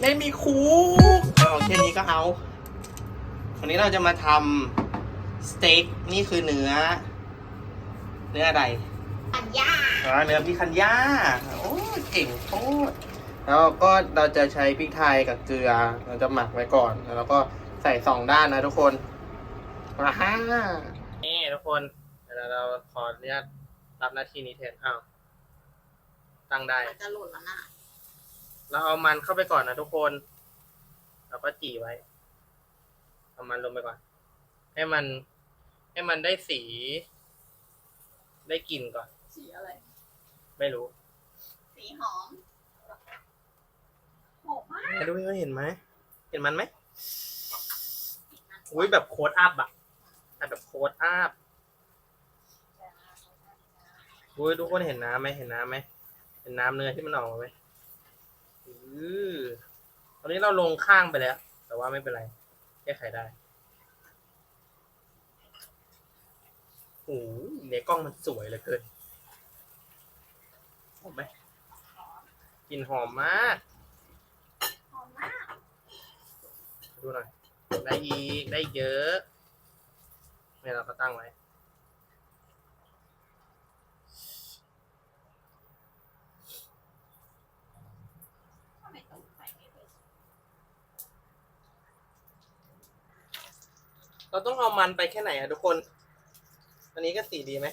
ไม่มีคุกเอาแค่นี้ก็เอา วันนี้เราจะมาทำสเต็กนี่คือเนื้อ เนื้ออะไรอันย่าอ่าเนื้อพิคันย่าโอ้เก่งโคตรแล้วก็เราจะใช้พริกไทยกับเกลือ เราจะหมักไว้ก่อน แล้วก็ใส่สองด้านนะทุกคนว้าฮ่านี่ทุกคนเดี๋ยวเราขออนุญาตรับหน้าที่นี้แทนอ้าวตั้งได้มันจะหล่นแล้วนะ เราเอามันเข้าไปก่อนนะทุกคน เราก็จี่ไว้ เอามันลงไปก่อน ให้มัน ให้มันได้สี ได้กลิ่นก่อน สีอะไร ไม่รู้ สีหอมหอมมากไม่รู้เขาเห็นไหม เห็นมันไหมอุ้ยแบบโค้ดอัพอะแต่แบบโค้ดอัพอุ้ยทุกคนเห็นน้ำไหมเห็นน้ำไหมเห็นน้ำเนื้อที่มันออกมาไหม อือตอนนี้เราลงข้างไปแล้ว แต่ว่าไม่เป็นไร แก้ไขได้โอ้ยในกล้องมันสวยเหลือเกินหอมไหมกลิ่นหอมมาก หอมมาก ดูหน่อย ได้อีก ได้เยอะเนี่ยเราก็ตั้งไว้ ทำไมต้องใส่ไม่เป็น เราต้องเอามันไปแค่ไหนอะทุกคน อันนี้ก็สีดีไหม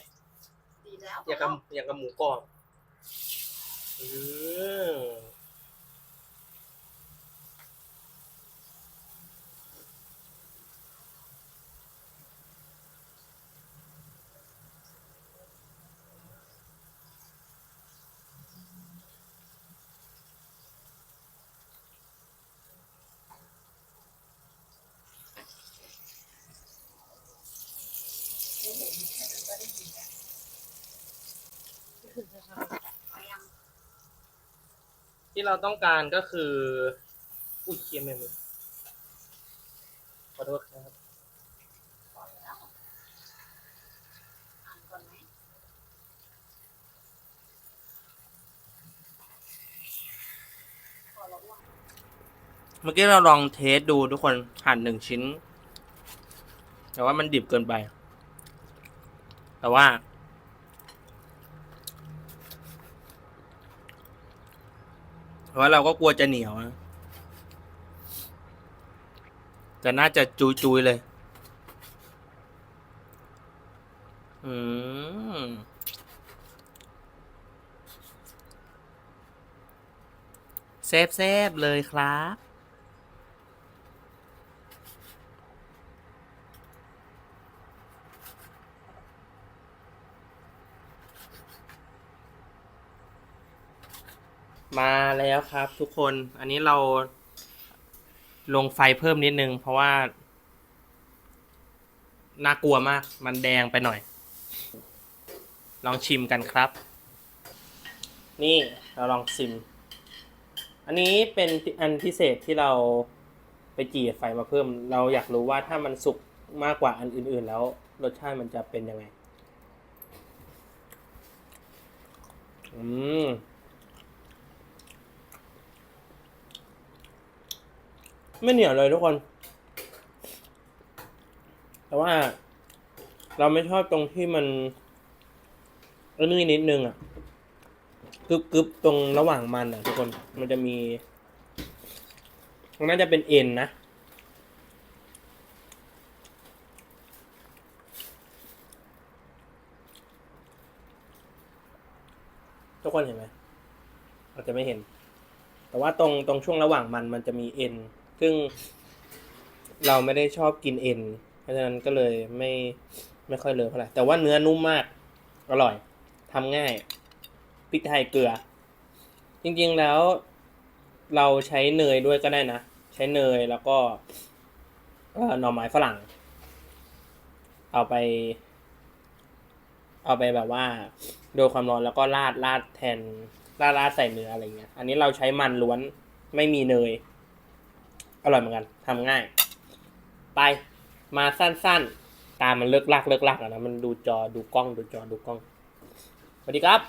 ดีแล้วอย่างกับอย่างกับหมูกรอบอือ ที่เราต้องการก็คือ อุ้ยเคียมแม่มือขอโทษครับพอแล้วอ่านก่อนไมพอแล้วว่ะเมื่อกี้เราลองเทสดูทุกคนหั่นหนึ่งชิ้น แต่ว่ามันดิบเกินไป แต่ว่าเพราะว่าเราก็กลัวจะเหนียวนะแต่น่าจะจุยจุยเลย อืมแซบๆเลยครับ มาแล้วครับทุกคน อันนี้เราลงไฟเพิ่มนิดนึง เพราะว่า น่ากลัวมาก มันแดงไปหน่อย ลองชิมกันครับ นี่เราลองชิม อันนี้เป็นอันพิเศษที่เราไปจี่ไฟมาเพิ่ม เราอยากรู้ว่าถ้ามันสุกมากกว่าอันอื่น ๆ แล้ว รสชาติมันจะเป็นยังไง อืม ไม่เหนียวเลยทุกคน แต่ว่า เราไม่ชอบตรงที่มันออนี่นิดนึงอะกึบกึบตรงระหว่างมันอะ ทุกคนมันจะมีมันน่าจะเป็นเอ็นนะทุกคนเห็นไหมอาจจะไม่เห็น แต่ว่าตรงตรงช่วงระหว่างมันมันจะมีเอ็น ซึ่งเราไม่ได้ชอบกินเอ็น เพราะฉะนั้นก็เลยไม่ไม่ค่อยเลิฟเท่าไหร่แต่ว่าเนื้อนุ่มมาก อร่อยทำง่ายพริกไทยเกลือ จริงๆแล้วเราใช้เนยด้วยก็ได้นะ ใช้เนยแล้วก็หน่อไม้ฝรั่ง เอาไป เอาไปแบบว่า โดนความร้อนแล้วก็ราดราดแทนราดราดใส่เนื้ออะไรเงี้ย อันนี้เราใช้มันล้วนไม่มีเนย อร่อยเหมือนกันทำง่าย ไปมาสั้นๆ ตามมันเลิกลากเลิกลากอะนะมันดูจอดูกล้องดูจอดูกล้องสวัสดีครับ